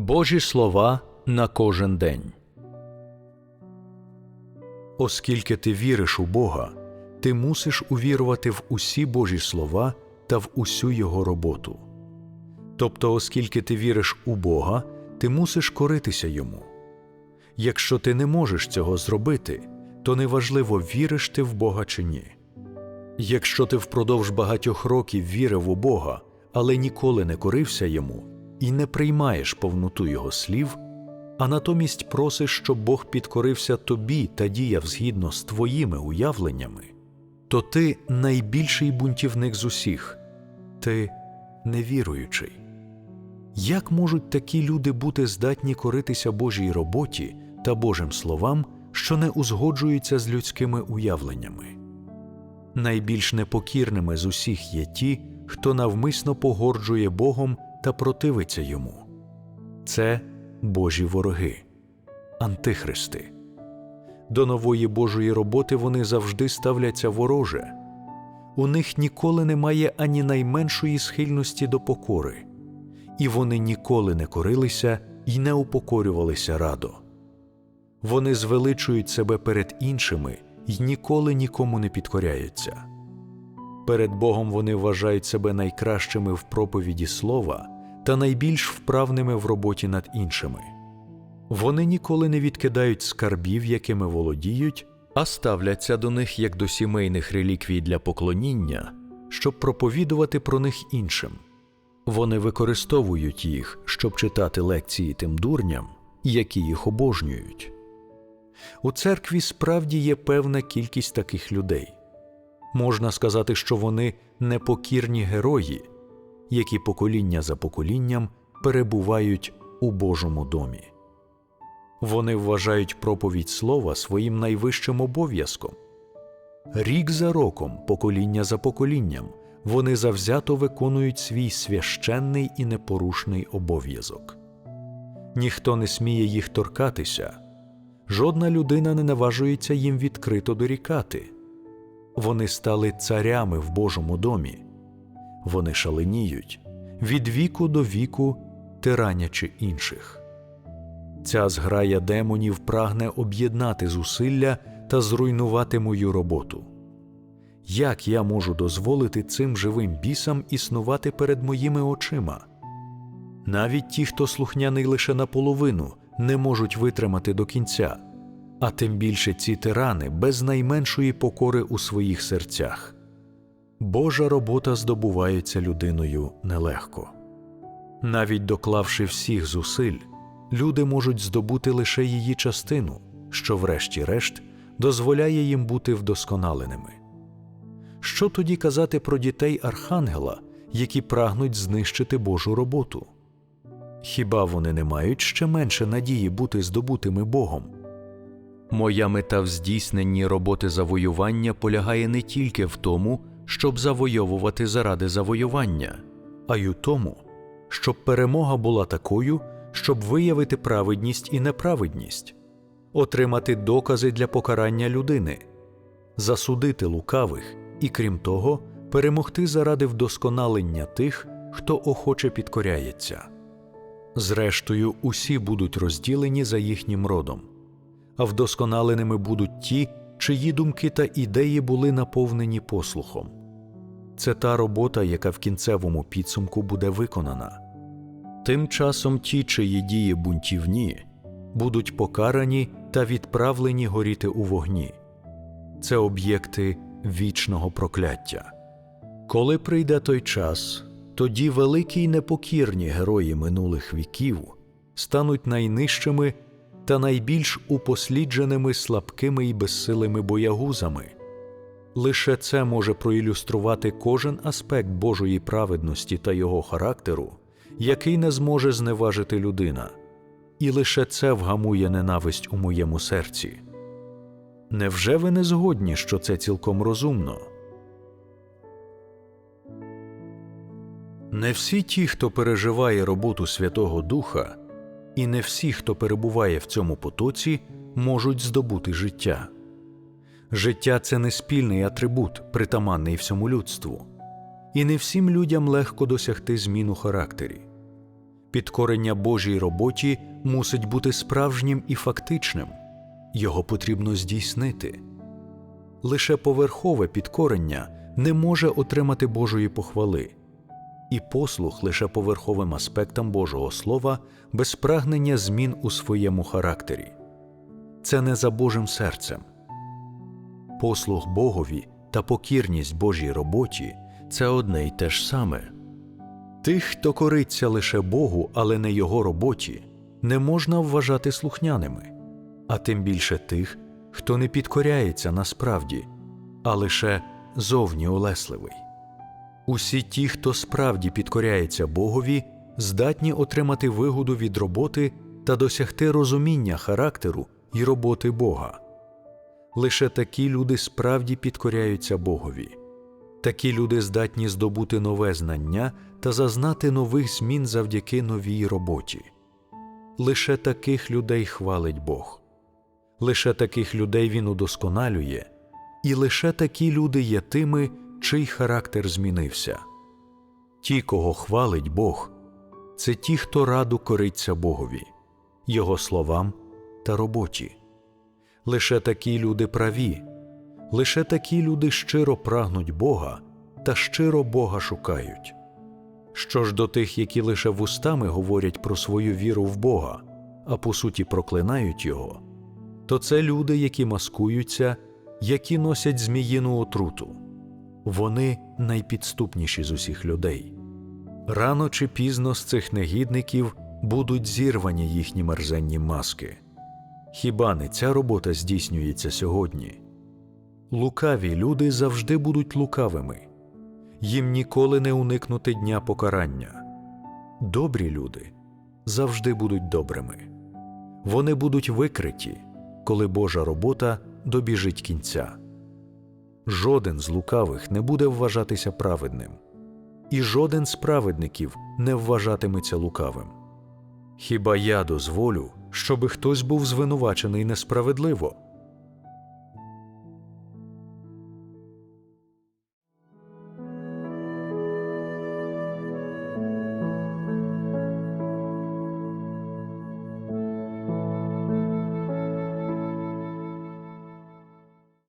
Божі слова на кожен день. Оскільки ти віриш у Бога, ти мусиш увірувати в усі Божі слова та в усю Його роботу. Тобто, оскільки ти віриш у Бога, ти мусиш коритися йому. Якщо ти не можеш цього зробити, то неважливо, віриш ти в Бога чи ні. Якщо ти впродовж багатьох років вірив у Бога, але ніколи не корився йому і не приймаєш повноту Його слів, а натомість просиш, щоб Бог підкорився тобі та діяв згідно з твоїми уявленнями, то ти найбільший бунтівник з усіх, ти невіруючий. Як можуть такі люди бути здатні коритися Божій роботі та Божим словам, що не узгоджуються з людськими уявленнями? Найбільш непокірними з усіх є ті, хто навмисно погорджує Богом та противиться йому. Це Божі вороги, антихристи. До нової Божої роботи вони завжди ставляться вороже. У них ніколи немає ані найменшої схильності до покори, і вони ніколи не корилися і не упокорювалися радо. Вони звеличують себе перед іншими і ніколи нікому не підкоряються. Перед Богом вони вважають себе найкращими в проповіді слова та найбільш вправними в роботі над іншими. Вони ніколи не відкидають скарбів, якими володіють, а ставляться до них як до сімейних реліквій для поклоніння, щоб проповідувати про них іншим. Вони використовують їх, щоб читати лекції тим дурням, які їх обожнюють. У церкві справді є певна кількість таких людей. Можна сказати, що вони непокірні герої, які покоління за поколінням перебувають у Божому домі. Вони вважають проповідь слова своїм найвищим обов'язком. Рік за роком, покоління за поколінням, вони завзято виконують свій священний і непорушний обов'язок. Ніхто не сміє їх торкатися, жодна людина не наважується їм відкрито дорікати. Вони стали царями в Божому домі, вони шаленіють від віку до віку, тиранячи інших. Ця зграя демонів прагне об'єднати зусилля та зруйнувати мою роботу. Як я можу дозволити цим живим бісам існувати перед моїми очима? Навіть ті, хто слухняний лише наполовину, не можуть витримати до кінця, а тим більше ці тирани без найменшої покори у своїх серцях. Божа робота здобувається людиною нелегко. Навіть доклавши всіх зусиль, люди можуть здобути лише її частину, що, врешті-решт, дозволяє їм бути вдосконаленими. Що тоді казати про дітей Архангела, які прагнуть знищити Божу роботу? Хіба вони не мають ще менше надії бути здобутими Богом? Моя мета в здійсненні роботи завоювання полягає не тільки в тому, щоб завойовувати заради завоювання, а й у тому, щоб перемога була такою, щоб виявити праведність і неправедність, отримати докази для покарання людини, засудити лукавих і, крім того, перемогти заради вдосконалення тих, хто охоче підкоряється. Зрештою, усі будуть розділені за їхнім родом, а вдосконаленими будуть ті, чиї думки та ідеї були наповнені послухом. Це та робота, яка в кінцевому підсумку буде виконана. Тим часом ті, чиї дії бунтівні, будуть покарані та відправлені горіти у вогні. Це об'єкти вічного прокляття. Коли прийде той час, тоді великі й непокірні герої минулих віків стануть найнижчими та найбільш упослідженими слабкими й безсилими боягузами. Лише це може проілюструвати кожен аспект Божої праведності та його характеру, який не зможе зневажити людина, і лише це вгамує ненависть у моєму серці. Невже ви не згодні, що це цілком розумно? Не всі ті, хто переживає роботу Святого Духа, і не всі, хто перебуває в цьому потоці, можуть здобути життя. Життя це не спільний атрибут, притаманний всьому людству, і не всім людям легко досягти змін у характері. Підкорення Божій роботі мусить бути справжнім і фактичним, його потрібно здійснити. Лише поверхове підкорення не може отримати Божої похвали, і послух лише поверховим аспектам Божого Слова без прагнення змін у своєму характері. Це не за Божим серцем. Послух Богові та покірність Божій роботі це одне й те ж саме. Тих, хто кориться лише Богу, але не його роботі, не можна вважати слухняними, а тим більше тих, хто не підкоряється насправді, а лише зовні улесливий. Усі ті, хто справді підкоряється Богові, здатні отримати вигоду від роботи та досягти розуміння характеру і роботи Бога. Лише такі люди справді підкоряються Богові. Такі люди здатні здобути нове знання та зазнати нових змін завдяки новій роботі. Лише таких людей хвалить Бог. Лише таких людей Він удосконалює, і лише такі люди є тими, чий характер змінився. Ті, кого хвалить Бог, це ті, хто раду кориться Богові, Його словам та роботі. Лише такі люди праві, лише такі люди щиро прагнуть Бога та щиро Бога шукають. Що ж до тих, які лише вустами говорять про свою віру в Бога, а по суті проклинають Його, то це люди, які маскуються, які носять зміїну отруту. Вони найпідступніші з усіх людей. Рано чи пізно з цих негідників будуть зірвані їхні мерзенні маски. Хіба не ця робота здійснюється сьогодні? Лукаві люди завжди будуть лукавими, їм ніколи не уникнути дня покарання. Добрі люди завжди будуть добрими. Вони будуть викриті, коли Божа робота добіжить кінця. Жоден з лукавих не буде вважатися праведним, і жоден з праведників не вважатиметься лукавим. Хіба я дозволю, щоби хтось був звинувачений несправедливо?